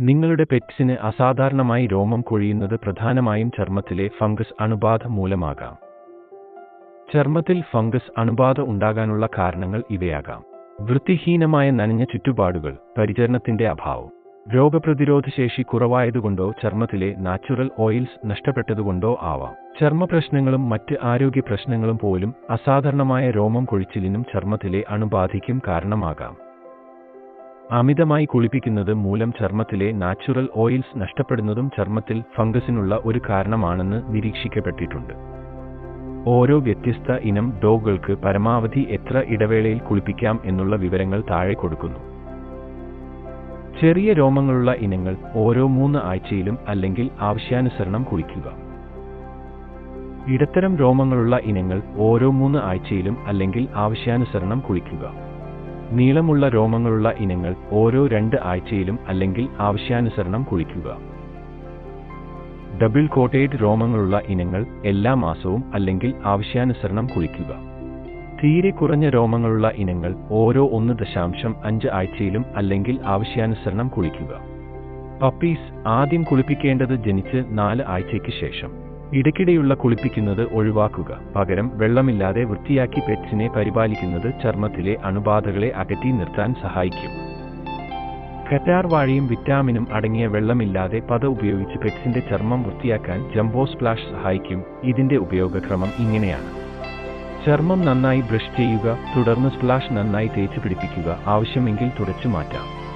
നിങ്ങളുടെ പെറ്റ്സിന് അസാധാരണമായി രോമം കൊഴിയുന്നത് പ്രധാനമായും ചർമ്മത്തിലെ ഫംഗസ് അണുബാധ മൂലമാകാം. ചർമ്മത്തിൽ ഫംഗസ് അണുബാധ ഉണ്ടാകാനുള്ള കാരണങ്ങൾ ഇവയാകാം. വൃത്തിഹീനമായ നനഞ്ഞ ചുറ്റുപാടുകൾ പരിചരണത്തിന്റെ അഭാവം രോഗപ്രതിരോധശേഷി കുറവായതുകൊണ്ടോ ചർമ്മത്തിലെ നാച്ചുറൽ ഓയിൽസ് നഷ്ടപ്പെട്ടതുകൊണ്ടോ ആവാം. ചർമ്മപ്രശ്നങ്ങളും മറ്റ് ആരോഗ്യ പ്രശ്നങ്ങളും പോലും അസാധാരണമായ രോമം കൊഴിച്ചിലിനും ചർമ്മത്തിലെ അണുബാധയ്ക്കും കാരണമാകാം. അമിതമായി കുളിപ്പിക്കുന്നത് മൂലം ചർമ്മത്തിലെ നാച്ചുറൽ ഓയിൽസ് നഷ്ടപ്പെടുന്നതും ചർമ്മത്തിൽ ഫംഗസിനുള്ള ഒരു കാരണമാണെന്ന് നിരീക്ഷിക്കപ്പെട്ടിട്ടുണ്ട്. ഓരോ വ്യത്യസ്ത ഇനം ഡോഗുകൾക്ക് പരമാവധി എത്ര ഇടവേളയിൽ കുളിപ്പിക്കാം എന്നുള്ള വിവരങ്ങൾ താഴെ കൊടുക്കുന്നു. ചെറിയ രോമങ്ങളുള്ള ഇനങ്ങൾ ഓരോ മൂന്ന് ആഴ്ചയിലും അല്ലെങ്കിൽ ആവശ്യാനുസരണം കുളിക്കുക. ഇടത്തരം രോമങ്ങളുള്ള ഇനങ്ങൾ ഓരോ മൂന്ന് ആഴ്ചയിലും അല്ലെങ്കിൽ ആവശ്യാനുസരണം കുളിക്കുക. നീളമുള്ള രോമങ്ങളുള്ള ഇനങ്ങൾ ഓരോ രണ്ട് ആഴ്ചയിലും അല്ലെങ്കിൽ ആവശ്യാനുസരണം കുളിക്കുക. ഡബിൾ കോട്ടേഡ് രോമങ്ങളുള്ള ഇനങ്ങൾ എല്ലാ മാസവും അല്ലെങ്കിൽ ആവശ്യാനുസരണം കുളിക്കുക. തീരെ കുറഞ്ഞ രോമങ്ങളുള്ള ഇനങ്ങൾ ഓരോ ഒന്ന് ദശാംശം അഞ്ച് ആഴ്ചയിലും അല്ലെങ്കിൽ ആവശ്യാനുസരണം കുളിക്കുക. പപ്പീസ് ആദ്യം കുളിപ്പിക്കേണ്ടത് ജനിച്ച് നാല് ആഴ്ചയ്ക്ക് ശേഷം. ഇടയ്ക്കിടെയുള്ള കുളിപ്പിക്കുന്നത് ഒഴിവാക്കുക. പകരം വെള്ളമില്ലാതെ വൃത്തിയാക്കി പെറ്റ്സിനെ പരിപാലിക്കുന്നത് ചർമ്മത്തിലെ അണുബാധകളെ അകറ്റി നിർത്താൻ സഹായിക്കും. കറ്റാർ വാഴയും വിറ്റാമിനും അടങ്ങിയ വെള്ളമില്ലാതെ പത ഉപയോഗിച്ച് പെറ്റ്സിന്റെ ചർമ്മം വൃത്തിയാക്കാൻ ജംബോ സ്പ്ലാഷ് സഹായിക്കും. ഇതിന്റെ ഉപയോഗക്രമം ഇങ്ങനെയാണ്. ചർമ്മം നന്നായി ബ്രഷ് ചെയ്യുക തുടർന്ന് സ്പ്ലാഷ് നന്നായി തേച്ച് പിടിപ്പിക്കുക ആവശ്യമെങ്കിൽ തുടച്ചു മാറ്റാം.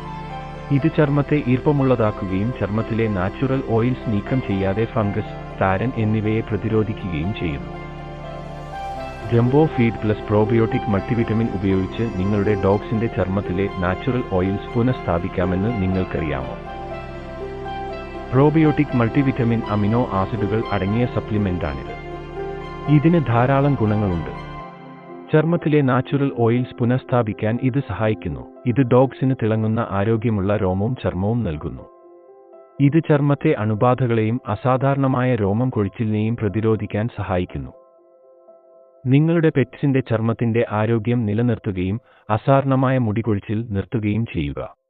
ഇത് ചർമ്മത്തെ ഈർപ്പമുള്ളതാക്കുകയും ചർമ്മത്തിലെ നാച്ചുറൽ ഓയിൽസ് നീക്കം ചെയ്യാതെ ഫംഗസ് താരൻ എന്നിവയെ പ്രതിരോധിക്കുകയും ചെയ്യുന്നു. Jumbo feed plus probiotic multivitamin ഉപയോഗിച്ച് നിങ്ങളുടെ ഡോഗ്സിന്റെ ചർമ്മത്തിലെ നാച്ചുറൽ ഓയിൽസ് പുനഃസ്ഥാപിക്കാമെന്ന് നിങ്ങൾക്കറിയാമോ? പ്രോബയോട്ടിക് മൾട്ടിവിറ്റമിൻ അമിനോ ആസിഡുകൾ അടങ്ങിയ സപ്ലിമെന്റാണിത് ഇതിന് ധാരാളം ഗുണങ്ങളുണ്ട്. ചർമ്മത്തിലെ നാച്ചുറൽ ഓയിൽസ് പുനഃസ്ഥാപിക്കാൻ ഇത് സഹായിക്കുന്നു. ഇത് ഡോഗ്സിന് തിളങ്ങുന്ന ആരോഗ്യമുള്ള രോമവും ചർമ്മവും നൽകുന്നു. ഇത് ചർമ്മത്തെ അണുബാധകളെയും അസാധാരണമായ രോമം കൊഴിച്ചിലിനെയും പ്രതിരോധിക്കാൻ സഹായിക്കുന്നു. നിങ്ങളുടെ പെറ്റ്സിന്റെ ചർമ്മത്തിന്റെ ആരോഗ്യം നിലനിർത്തുകയും അസാധാരണമായ മുടികൊഴിച്ചിൽ നിർത്തുകയും ചെയ്യുക.